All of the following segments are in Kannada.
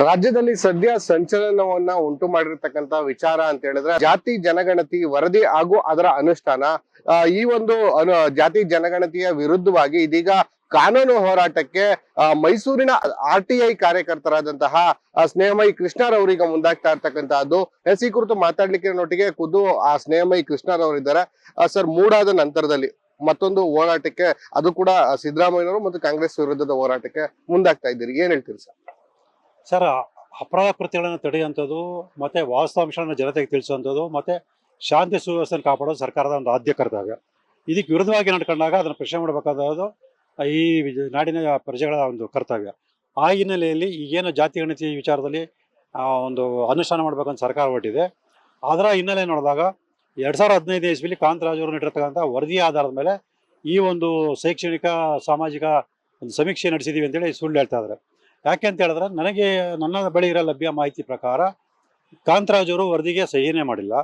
ರಾಜ್ಯದಲ್ಲಿ ಸದ್ಯ ಸಂಚಲನವನ್ನ ಉಂಟು ಮಾಡಿರ್ತಕ್ಕಂತ ವಿಚಾರ ಅಂತ ಹೇಳಿದ್ರೆ ಜಾತಿ ಜನಗಣತಿ ವರದಿ ಹಾಗೂ ಅದರ ಅನುಷ್ಠಾನ ಈ ಒಂದು ಜಾತಿ ಜನಗಣತಿಯ ವಿರುದ್ಧವಾಗಿ ಇದೀಗ ಕಾನೂನು ಹೋರಾಟಕ್ಕೆ ಮೈಸೂರಿನ ಆರ್ ಟಿ ಐ ಕಾರ್ಯಕರ್ತರಾದಂತಹ ಸ್ನೇಹಮಯಿ ಕೃಷ್ಣರವರಿಗೆ ಮುಂದಾಗ್ತಾ ಇರ್ತಕ್ಕಂತಹದ್ದು ಎಸ್, ಈ ಕುರಿತು ಮಾತಾಡ್ಲಿಕ್ಕೆ ನೋಟಿಗೆ ಖುದ್ದು, ಆ, ಸ್ನೇಹಮಯಿ ಕೃಷ್ಣರವರಿದ್ದಾರೆ ಸರ್, ಮೂಡಾದ ನಂತರದಲ್ಲಿ ಮತ್ತೊಂದು ಹೋರಾಟಕ್ಕೆ, ಅದು ಕೂಡ ಸಿದ್ದರಾಮಯ್ಯನವರು ಮತ್ತು ಕಾಂಗ್ರೆಸ್ ವಿರುದ್ಧದ ಹೋರಾಟಕ್ಕೆ ಮುಂದಾಗ್ತಾ ಇದ್ದೀರಿ. ಏನ್ ಹೇಳ್ತೀರಿ ಸರ್? ಸರ್, ಅಪರಾಧ ಕೃತ್ಯಗಳನ್ನು ತಡೆಯುವಂಥದ್ದು, ಮತ್ತೆ ವಾಸ್ತವಾಂಶಗಳನ್ನು ಜನತೆಗೆ ತಿಳಿಸುವಂಥದ್ದು, ಮತ್ತೆ ಶಾಂತಿ ಸುವ್ಯವಸ್ಥೆಯನ್ನು ಕಾಪಾಡೋದು ಸರ್ಕಾರದ ಒಂದು ಆದ್ಯ ಕರ್ತವ್ಯ. ಇದಕ್ಕೆ ವಿರುದ್ಧವಾಗಿ ನಡ್ಕೊಂಡಾಗ ಅದನ್ನು ಪ್ರಶ್ನೆ ಮಾಡಬೇಕಾದದ್ದು ಈ ನಾಡಿನ ಪ್ರಜೆಗಳ ಒಂದು ಕರ್ತವ್ಯ. ಆ ಹಿನ್ನೆಲೆಯಲ್ಲಿ ಈಗೇನು ಜಾತಿ ಗಣತಿ ವಿಚಾರದಲ್ಲಿ ಒಂದು ಅನುಷ್ಠಾನ ಮಾಡಬೇಕಂತ ಸರ್ಕಾರ ಹೊರಟಿದೆ. ಅದರ ಹಿನ್ನೆಲೆ ನೋಡಿದಾಗ ಎರಡು ಸಾವಿರದ ಹದಿನೈದು ಇಸ್ವಿಲಿ ಕಾಂತರಾಜ್ ಅವರು ನೀಡಿರ್ತಕ್ಕಂಥ ವರದಿಯ ಆಧಾರದ ಮೇಲೆ ಈ ಒಂದು ಶೈಕ್ಷಣಿಕ, ಸಾಮಾಜಿಕ ಒಂದು ಸಮೀಕ್ಷೆ ನಡೆಸಿದ್ದೀವಿ ಅಂತೇಳಿ ಸುಳ್ಳು ಹೇಳ್ತಾ ಇದ್ದಾರೆ. ಯಾಕೆ ಅಂತ ಹೇಳಿದ್ರೆ, ನನಗೆ ನನ್ನ ಬಳಿ ಇರೋ ಲಭ್ಯ ಮಾಹಿತಿ ಪ್ರಕಾರ ಕಾಂತರಾಜ್ ಅವರು ವರದಿಗೆ ಸಹಿನೇ ಮಾಡಿಲ್ಲ.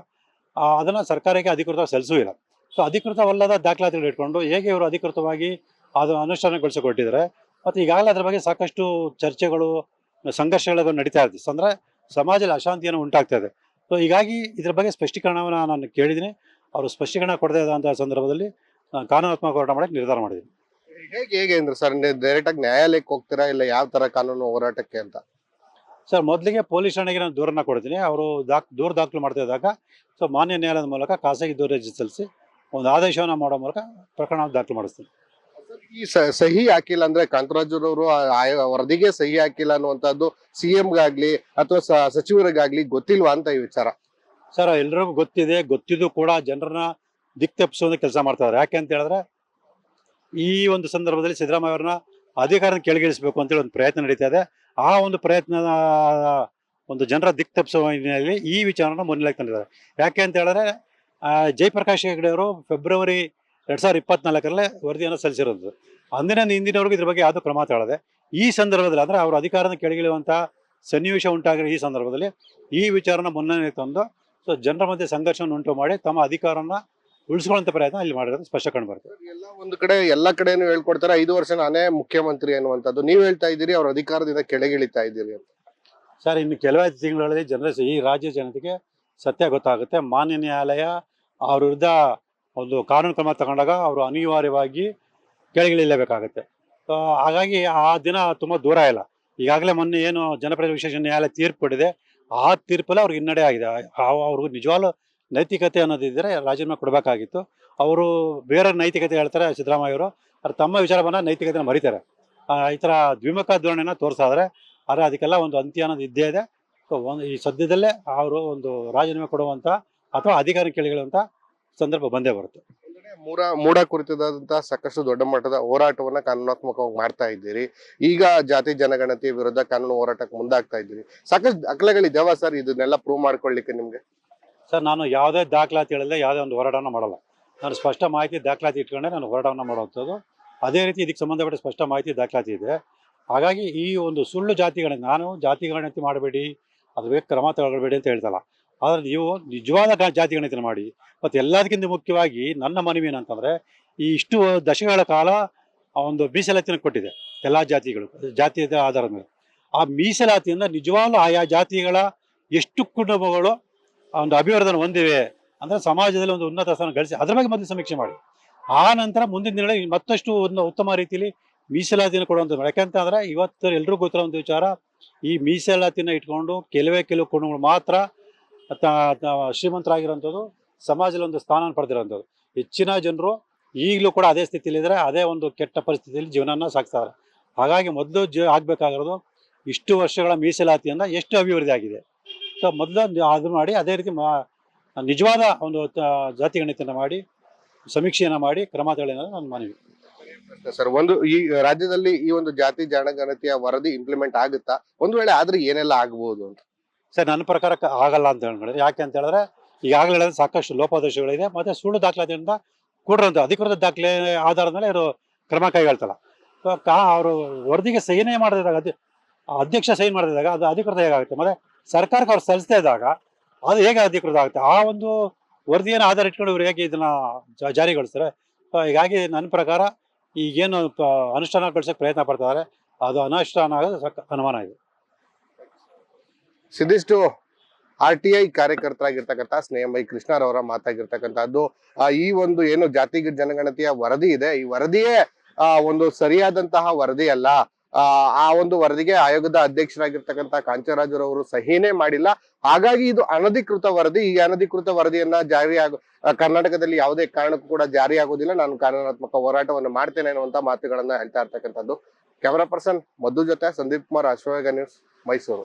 ಅದನ್ನು ಅದನ್ನ ಸರ್ಕಾರಕ್ಕೆ ಅಧಿಕೃತ ಸಲ್ಲಿಸೂ ಇಲ್ಲ. ಸೊ ಅಧಿಕೃತವಲ್ಲದ ದಾಖಲಾತಿಗಳು ಇಟ್ಕೊಂಡು ಹೇಗೆ ಇವರು ಅಧಿಕೃತವಾಗಿ ಅದು ಅನುಷ್ಠಾನಗೊಳಿಸಿಕೊಟ್ಟಿದ್ದಾರೆ, ಮತ್ತು ಈಗಾಗಲೇ ಅದರ ಬಗ್ಗೆ ಸಾಕಷ್ಟು ಚರ್ಚೆಗಳು ಸಂಘರ್ಷಗಳು ನಡೀತಾ ಇರ್ತದೆ ಅಂದರೆ ಸಮಾಜದಲ್ಲಿ ಅಶಾಂತಿಯನ್ನು ಉಂಟಾಗ್ತಾ ಇದೆ. ಸೊ ಹೀಗಾಗಿ ಇದರ ಬಗ್ಗೆ ಸ್ಪಷ್ಟೀಕರಣವನ್ನು ನಾನು ಕೇಳಿದ್ದೀನಿ. ಅವರು ಸ್ಪಷ್ಟೀಕರಣ ಕೊಡದೇ ಇದ್ದಂಥ ಸಂದರ್ಭದಲ್ಲಿ ಕಾನೂನಾತ್ಮಕ ಹೋರಾಟ ಮಾಡಕ್ಕೆ ನಿರ್ಧಾರ ಮಾಡಿದ್ದೀನಿ. ಹೇಗೆ ಹೇಗೆ ಅಂದ್ರೆ ಸರ್ ಡೈರೆಕ್ಟ್ ಆಗಿ ನ್ಯಾಯಾಲಯಕ್ಕೆ ಹೋಗ್ತೀರಾ ಇಲ್ಲ ಯಾವ ತರ ಕಾನೂನು ಹೋರಾಟಕ್ಕೆ ಅಂತ? ಸರ್ ಮೊದಲಿಗೆ ಪೊಲೀಸ್ ಠಾಣೆಗೆ ನಾನು ದೂರನ್ನ ಕೊಡ್ತೀನಿ. ಅವರು ದಾಖ್ ದೂರು ದಾಖಲು ಮಾಡ್ತಾ ಇದ್ದಾಗ ಸೊ ಮಾನ್ಯ ನ್ಯಾಯಾಲಯದ ಮೂಲಕ ಖಾಸಗಿ ದೂರ ಸಲ್ಲಿಸಿ ಒಂದು ಆದೇಶವನ್ನು ಮಾಡೋ ಮೂಲಕ ಪ್ರಕರಣ ದಾಖಲು ಮಾಡಿಸ್ತೀನಿ. ಈ ಸ- ಸಹಿ ಹಾಕಿಲ್ಲ ಅಂದ್ರೆ ಕಾಂತರಾಜರವರು ವರದಿಗೆ ಸಹಿ ಹಾಕಿಲ್ಲ ಅನ್ನುವಂಥದ್ದು ಸಿಎಂ ಗಾಗ್ಲಿ ಅಥವಾ ಸ- ಸಚಿವರಿಗಾಗ್ಲಿ ಗೊತ್ತಿಲ್ವಾ ಅಂತ ಈ ವಿಚಾರ? ಸರ್ ಎಲ್ರಿಗೂ ಗೊತ್ತಿದೆ. ಗೊತ್ತಿದ್ದು ಕೂಡ ಜನರನ್ನ ದಿಕ್ ಕೆಲಸ ಮಾಡ್ತಾ ಇದ್ದಾರೆ. ಯಾಕೆ ಅಂತ ಹೇಳಿದ್ರೆ ಈ ಒಂದು ಸಂದರ್ಭದಲ್ಲಿ ಸಿದ್ದರಾಮಯ್ಯ ಅವ್ರನ್ನ ಅಧಿಕಾರನ ಕೆಳಗಿಳಿಸಬೇಕು ಅಂತೇಳಿ ಒಂದು ಪ್ರಯತ್ನ ನಡೀತಾ ಇದೆ. ಆ ಒಂದು ಪ್ರಯತ್ನದ ಒಂದು ಜನರ ದಿಕ್ ತಪ್ಪಿಸುವ ಈ ವಿಚಾರನ ಮುನ್ನೆಲೆಗೆ ತಂದಿದ್ದಾರೆ. ಯಾಕೆ ಅಂತ ಹೇಳಿದ್ರೆ ಜಯಪ್ರಕಾಶ್ ಹೆಗಡೆ ಅವರು ಫೆಬ್ರವರಿ ಎರಡ್ ಸಾವಿರದ ಇಪ್ಪತ್ನಾಲ್ಕರಲ್ಲೇ ವರದಿಯನ್ನು ಸಲ್ಲಿಸಿರೋದು. ಅಂದಿನ ಹಿಂದಿನವರೆಗೂ ಇದ್ರ ಬಗ್ಗೆ ಯಾವುದೂ ಕ್ರಮ ತಗೊಳ್ಳದೆ. ಈ ಸಂದರ್ಭದಲ್ಲಿ ಅಂದ್ರೆ ಅವರು ಅಧಿಕಾರದ ಕೆಳಗಿಳುವಂಥ ಸನ್ನಿವೇಶ ಉಂಟಾಗಿರೋ ಈ ಸಂದರ್ಭದಲ್ಲಿ ಈ ವಿಚಾರನ ಮುನ್ನೆಲೆಗೆ ತಂದು, ಸೊ, ಜನರ ಮಧ್ಯೆ ಸಂಘರ್ಷವನ್ನು ಉಂಟು ಮಾಡಿ ತಮ್ಮ ಅಧಿಕಾರನ ಉಳಿಸ್ಕೊಳ್ಳುವಂತ ಪ್ರಯತ್ನ ಅಲ್ಲಿ ಮಾಡಿದ್ರೆ ಸ್ಪಷ್ಟ ಕಂಡು ಬರುತ್ತೆ ಎಲ್ಲ ಒಂದು ಕಡೆ ಎಲ್ಲ ಕಡೆನೂ ಹೇಳ್ಕೊಡ್ತಾರೆ ಐದು ವರ್ಷ ನಾನೇ ಮುಖ್ಯಮಂತ್ರಿ ಅನ್ನುವಂಥದ್ದು ನೀವು ಹೇಳ್ತಾ ಇದ್ದೀರಿ ಅವ್ರ ಅಧಿಕಾರದಿಂದ ಕೆಳಗಿಳಿತಾ ಇದ್ದೀರಿ ಅಂತ. ಸರ್ ಇನ್ನು ಕೆಲವೇ ತಿಂಗಳಲ್ಲಿ ಜನರ ಈ ರಾಜ್ಯ ಜನತೆಗೆ ಸತ್ಯ ಗೊತ್ತಾಗುತ್ತೆ. ಮಾನ್ಯ ನ್ಯಾಯಾಲಯ ಅವ್ರ ವಿರುದ್ಧ ಒಂದು ಕಾನೂನು ಕ್ರಮ ತಗೊಂಡಾಗ ಅವರು ಅನಿವಾರ್ಯವಾಗಿ ಕೆಳಗಿಳಿಲೇಬೇಕಾಗುತ್ತೆ ಹಾಗಾಗಿ ಆ ದಿನ ತುಂಬಾ ದೂರ ಇಲ್ಲ. ಈಗಾಗಲೇ ಮೊನ್ನೆ ಏನು ಜನಪ್ರತಿ ವಿಶೇಷ ನ್ಯಾಯಾಲಯ ತೀರ್ಪು ಕೊಟ್ಟಿದೆ. ಆ ತೀರ್ಪಲ್ಲಿ ಅವ್ರಿಗೆ ಹಿನ್ನಡೆ ಆಗಿದೆ. ಅವ್ರಿಗೆ ನಿಜವಾಗ್ಲೂ ನೈತಿಕತೆ ಅನ್ನೋದಿದ್ರೆ ರಾಜೀನಾಮೆ ಕೊಡಬೇಕಾಗಿತ್ತು. ಅವರು ಬೇರೆ ನೈತಿಕತೆ ಹೇಳ್ತಾರೆ ಸಿದ್ದರಾಮಯ್ಯ ಅವರು. ತಮ್ಮ ವಿಚಾರ ಬಂದ ನೈತಿಕತೆನ ಮರಿತಾರೆ. ಈ ಥರ ದ್ವಿಮುಖ ಧೋರಣೆನ ತೋರಿಸಾದ್ರೆ ಆದರೆ ಅದಕ್ಕೆಲ್ಲ ಒಂದು ಅಂತ್ಯ ಅನ್ನೋದು ಇದ್ದೇ ಇದೆ. ಸೊ ಒಂದು ಈ ಸದ್ಯದಲ್ಲೇ ಅವರು ಒಂದು ರಾಜೀನಾಮೆ ಕೊಡುವಂಥ ಅಥವಾ ಅಧಿಕಾರ ಕೇಳಿಗಳಂಥ ಸಂದರ್ಭ ಬಂದೇ ಬರುತ್ತೆ. ಮೂಡ ಮೂಡ ಕುರಿತದಂತಹ ಸಾಕಷ್ಟು ದೊಡ್ಡ ಮಟ್ಟದ ಹೋರಾಟವನ್ನ ಕಾನೂನಾತ್ಮಕವಾಗಿ ಮಾಡ್ತಾ ಇದ್ದೀರಿ. ಈಗ ಜಾತಿ ಜನಗಣತಿ ವಿರುದ್ಧ ಕಾನೂನು ಹೋರಾಟಕ್ಕೆ ಮುಂದಾಗ್ತಾ ಇದ್ದೀರಿ. ಸಾಕಷ್ಟು ದಾಖಲೆಗಳಿದಾವ ಸರ್ ಇದನ್ನೆಲ್ಲ ಪ್ರೂವ್ ಮಾಡ್ಕೊಳ್ಳಿಕ್ಕೆ ನಿಮ್ಗೆ? ಸರ್, ನಾನು ಯಾವುದೇ ದಾಖಲಾತಿ ಹೇಳಿದ್ರೆ ಯಾವುದೇ ಒಂದು ಹೋರಾಟವನ್ನು ಮಾಡಲ್ಲ. ನಾನು ಸ್ಪಷ್ಟ ಮಾಹಿತಿ ದಾಖಲಾತಿ ಇಟ್ಕೊಂಡೆ, ನಾನು ಹೋರಾಟವನ್ನು ಮಾಡುವಂಥದ್ದು. ಅದೇ ರೀತಿ ಇದಕ್ಕೆ ಸಂಬಂಧಪಟ್ಟ ಸ್ಪಷ್ಟ ಮಾಹಿತಿ ದಾಖಲಾತಿ ಇದೆ. ಹಾಗಾಗಿ ಈ ಒಂದು ಸುಳ್ಳು ಜಾತಿಗಳನ್ನು, ನಾನು ಜಾತಿ ಗಣತಿ ಮಾಡಬೇಡಿ ಅದ್ರ ಬಗ್ಗೆ ಕ್ರಮ ತಗೊಳ್ಬೇಡಿ ಅಂತ ಹೇಳ್ತಲ್ಲ. ಆದರೆ ನೀವು ನಿಜವಾದ ಜಾತಿ ಗಣತಿನ ಮಾಡಿ. ಮತ್ತು ಎಲ್ಲದಕ್ಕಿಂತ ಮುಖ್ಯವಾಗಿ ನನ್ನ ಮನವಿ ಏನಂತಂದರೆ, ಈ ಇಷ್ಟು ದಶಕಗಳ ಕಾಲ ಆ ಒಂದು ಮೀಸಲಾತಿನ ಕೊಟ್ಟಿದೆ ಎಲ್ಲ ಜಾತಿಗಳು ಜಾತಿಯ ಆಧಾರದ ಮೇಲೆ. ಆ ಮೀಸಲಾತಿಯಿಂದ ನಿಜವಾಗ್ಲೂ ಆಯಾ ಜಾತಿಗಳ ಎಷ್ಟು ಕುಟುಂಬಗಳು ಒಂದು ಅಭಿವರ್ಧನೆ ಹೊಂದಿವೆ ಅಂದ್ರೆ ಸಮಾಜದಲ್ಲಿ ಒಂದು ಉನ್ನತ ಸ್ಥಾನ ಗಳಿಸಿ, ಅದ್ರ ಬಗ್ಗೆ ಮೊದಲು ಸಮೀಕ್ಷೆ ಮಾಡಿ. ಆ ನಂತರ ಮುಂದಿನ ದಿನಗಳಲ್ಲಿ ಮತ್ತಷ್ಟು ಒಂದು ಉತ್ತಮ ರೀತಿಯಲ್ಲಿ ಮೀಸಲಾತಿಯನ್ನು ಕೊಡುವಂಥದ್ದು ಯಾಕಂತಂದ್ರೆ ಇವತ್ತು ಎಲ್ರಿಗೂ ಗೊತ್ತಿರೋ ಒಂದು ವಿಚಾರ, ಈ ಮೀಸಲಾತಿನ ಇಟ್ಕೊಂಡು ಕೆಲವೇ ಕೆಲವು ಕುಟುಂಬಗಳು ಮಾತ್ರ ಶ್ರೀಮಂತರಾಗಿರೋಂಥದ್ದು ಸಮಾಜದಲ್ಲಿ ಒಂದು ಸ್ಥಾನ ಪಡೆದಿರೋಂಥದ್ದು ಹೆಚ್ಚಿನ ಜನರು ಈಗಲೂ ಕೂಡ ಅದೇ ಸ್ಥಿತಿಯಲ್ಲಿದ್ದಾರೆ ಅದೇ ಒಂದು ಕೆಟ್ಟ ಪರಿಸ್ಥಿತಿಯಲ್ಲಿ ಜೀವನನ ಸಾಗಿಸ್ತಾರೆ. ಹಾಗಾಗಿ ಮೊದಲು ಜ ಆಗಬೇಕಾಗಿರೋದು ಇಷ್ಟು ವರ್ಷಗಳ ಮೀಸಲಾತಿಯಿಂದ ಎಷ್ಟು ಅಭಿವೃದ್ಧಿ ಆಗಿದೆ. ಸೊ ಮೊದಲು ಅದು ಮಾಡಿ ಅದೇ ರೀತಿ ಮಾ- ನಿಜವಾದ ಒಂದು ಜಾತಿ ಗಣಿತನ ಮಾಡಿ ಸಮೀಕ್ಷೆಯನ್ನು ಮಾಡಿ ಕ್ರಮ ತಗೊಳ್ಳೋದು ನನ್ನ ಮನವಿ. ಸರ್ ಒಂದು ಈ ರಾಜ್ಯದಲ್ಲಿ ಈ ಒಂದು ಜಾತಿ ಜನಗಣತಿಯ ವರದಿ ಇಂಪ್ಲಿಮೆಂಟ್ ಆಗುತ್ತಾ? ಒಂದು ವೇಳೆ ಆದ್ರೆ ಏನೆಲ್ಲ ಆಗಬಹುದು ಅಂತ? ಸರ್ ನನ್ನ ಪ್ರಕಾರ ಆಗಲ್ಲ ಅಂತ ಹೇಳಿದ್ರೆ ಯಾಕೆ ಅಂತ ಹೇಳಿದ್ರೆ ಈಗಾಗಲೇ ಹೇಳಿದ್ರೆ ಸಾಕಷ್ಟು ಲೋಪದೋಷಗಳಿದೆ ಮತ್ತೆ ಸುಳ್ಳು ದಾಖಲಾತಿಯಿಂದ ಕೂಡಿರೋಂಥ ಅಧಿಕೃತ ದಾಖಲೆ ಆಧಾರದ ಮೇಲೆ ಇವರು ಕ್ರಮ ಕೈಗೊಳ್ತಲ್ಲ. ಅವರು ವರದಿಗೆ ಸಹಿನೇ ಮಾಡಿದಾಗ ಅಧ್ಯ ಅಧ್ಯಕ್ಷ ಸೈನ್ ಮಾಡಿದಾಗ ಅದು ಅಧಿಕೃತ ಹೇಗಾಗುತ್ತೆ? ಮತ್ತೆ ಸರ್ಕಾರಕ್ಕೆ ಅವ್ರು ಸಲ್ಲಿಸ್ತಾ ಇದ್ದಾಗ ಅದು ಹೇಗೆ ಅಧಿಕೃತ ಆಗುತ್ತೆ ಆ ಒಂದು ವರದಿಯನ್ನು ಆಧಾರ ಇಟ್ಕೊಂಡು ಇವ್ರು ಹೇಗೆ ಇದನ್ನ ಜಾರಿಗೊಳಿಸ್ತಾರೆ? ಹೀಗಾಗಿ ನನ್ನ ಪ್ರಕಾರ ಈಗೇನು ಅನುಷ್ಠಾನ ಅನುಷ್ಠಾನಗೊಳಿಸೋಕೆ ಪ್ರಯತ್ನ ಪಡ್ತಾರೆ ಅದು ಅನುಷ್ಠಾನ ಆಗೋದು ಅನುಮಾನ ಇದೆ. ಸಿದಿಷ್ಟು ಆರ್ ಟಿ ಐ ಕಾರ್ಯಕರ್ತರಾಗಿರ್ತಕ್ಕಂಥ ಸ್ನೇಹಮೈ ಕೃಷ್ಣರವರ ಮಾತಾಗಿರ್ತಕ್ಕಂಥದ್ದು ಈ ಒಂದು ಏನು ಜಾತಿ ಜನಗಣತಿಯ ವರದಿ ಇದೆ. ಈ ವರದಿಯೇ ಆ, ಒಂದು ಸರಿಯಾದಂತಹ ವರದಿ ಅಲ್ಲ ಆ, ಒಂದು ವರದಿಗೆ ಆಯೋಗದ ಅಧ್ಯಕ್ಷರಾಗಿರ್ತಕ್ಕಂಥ ಕಾಂಚರಾಜರವರು ಸಹಿನೇ ಮಾಡಿಲ್ಲ. ಹಾಗಾಗಿ ಇದು ಅನಧಿಕೃತ ವರದಿ. ಈ ಅನಧಿಕೃತ ವರದಿಯನ್ನ ಜಾರಿ ಕರ್ನಾಟಕದಲ್ಲಿ ಯಾವುದೇ ಕಾರಣಕ್ಕೂ ಕೂಡ ಜಾರಿ ಆಗೋದಿಲ್ಲ. ನಾನು ಕಾನೂನಾತ್ಮಕ ಹೋರಾಟವನ್ನು ಮಾಡ್ತೇನೆ ಅನ್ನುವಂತ ಮಾತುಗಳನ್ನ ಹೇಳ್ತಾ ಇರ್ತಕ್ಕಂಥದ್ದು. ಕ್ಯಾಮರಾ ಪರ್ಸನ್ ಮಧು ಜೊತೆ ಸಂದೀಪ್ ಕುಮಾರ್ ಅಶ್ವವೇಗ ನ್ಯೂಸ್ ಮೈಸೂರು.